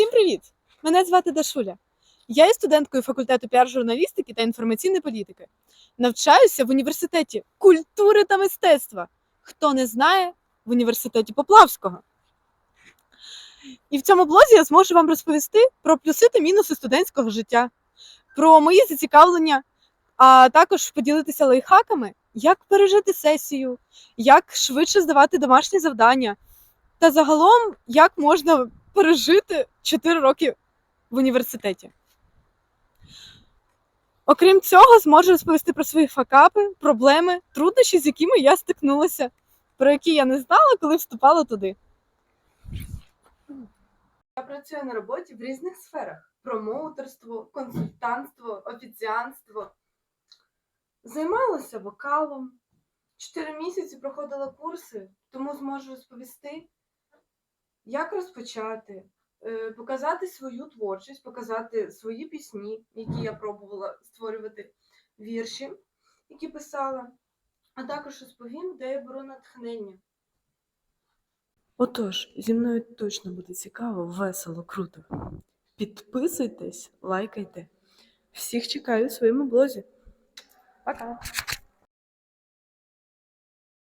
Всім привіт! Мене звати Дашуля. Я є студенткою факультету піар-журналістики та інформаційної політики. Навчаюся в університеті культури та мистецтва. Хто не знає, в університеті Поплавського. І в цьому блозі я зможу вам розповісти про плюси та мінуси студентського життя, про мої зацікавлення, а також поділитися лайфхаками, як пережити сесію, як швидше здавати домашні завдання, та загалом, як можна пережити 4 роки в університеті. Окрім цього, зможу розповісти про свої факапи, проблеми, труднощі, з якими я стикнулася, про які я не знала, коли вступала туди. Я працюю на роботі в різних сферах: промоутерство, консультантство, офіціанство. Займалася вокалом. Чотири місяці проходила курси, тому зможу розповісти, як розпочати, е, показати свою творчість, показати свої пісні, які я пробувала створювати, вірші, які писала, а також розповім, де я беру натхнення. Отож, зі мною точно буде цікаво, весело, круто. Підписуйтесь, лайкайте. Всіх чекаю у своєму блозі. Пока!